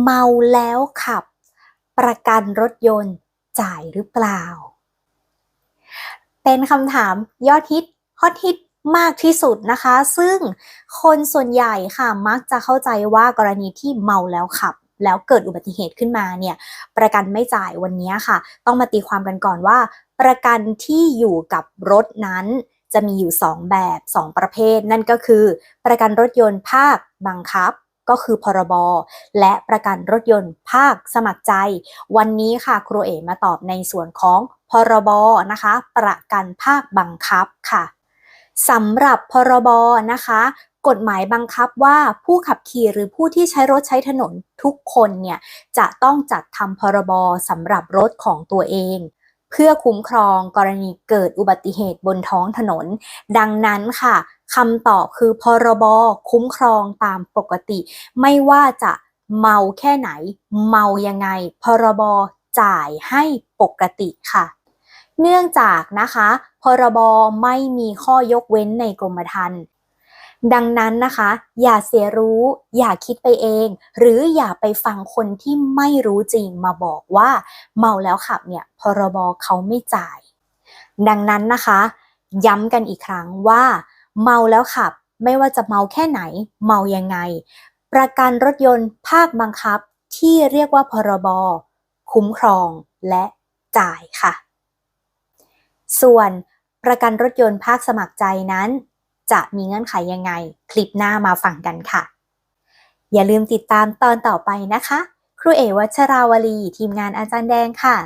เมาแล้วขับ ประกันรถยนต์จ่ายหรือเปล่า เป็นคำถามยอดฮิตฮอตฮิตมากที่สุดนะคะ ซึ่งคนส่วนใหญ่ค่ะมักจะเข้าใจว่ากรณีที่เมาแล้วขับ แล้วเกิดอุบัติเหตุขึ้นมาเนี่ย ประกันไม่จ่ายวันนี้ค่ะ ต้องมาตีความกันก่อนว่า ประกันที่อยู่กับรถนั้นจะมีอยู่ 2 แบบ 2 ประเภท นั่นก็คือ ประกันรถยนต์ภาคบังคับ ก็คือพรบและประกันรถยนต์ภาคสมัครใจ วันนี้ค่ะครูเอมาตอบในส่วนของพรบนะคะ ประกันภาคบังคับค่ะสำหรับพรบนะคะกฎหมายบังคับว่าผู้ขับขี่หรือผู้ที่ใช้รถใช้ถนนทุกคนเนี่ยจะต้องจัดทำพรบสำหรับรถของตัวเอง เพื่อคุ้มครองกรณีเกิดอุบัติเหตุบนท้องถนน ดังนั้นค่ะคำตอบคือพรบคุ้มครองตามปกติ ไม่ว่าจะเมาแค่ไหน เมายังไง พรบจ่ายให้ปกติค่ะ เนื่องจากนะคะ พรบไม่มีข้อยกเว้นในกรมธรรม์ ดังนั้นนะคะ อย่าเสียรู้ อย่าคิดไปเอง หรืออย่าไปฟังคนที่ไม่รู้จริงมาบอกว่า เมาแล้วขับเนี่ยพรบเขาไม่จ่าย ดังนั้นนะคะ ย้ำกันอีกครั้งว่า เมาแล้วขับ ไม่ว่าจะเมาแค่ไหน เมายังไง ประกันรถยนต์ภาคบังคับที่เรียกว่าพรบคุ้มครองและจ่ายค่ะ ส่วนประกันรถยนต์ภาคสมัครใจนั้น จะมีเงื่อนไขยังไง คลิปหน้ามาฟังกันค่ะ อย่าลืมติดตามตอนต่อไปนะคะ ครูเอวัชราวลี ทีมงานอาจารย์แดงค่ะ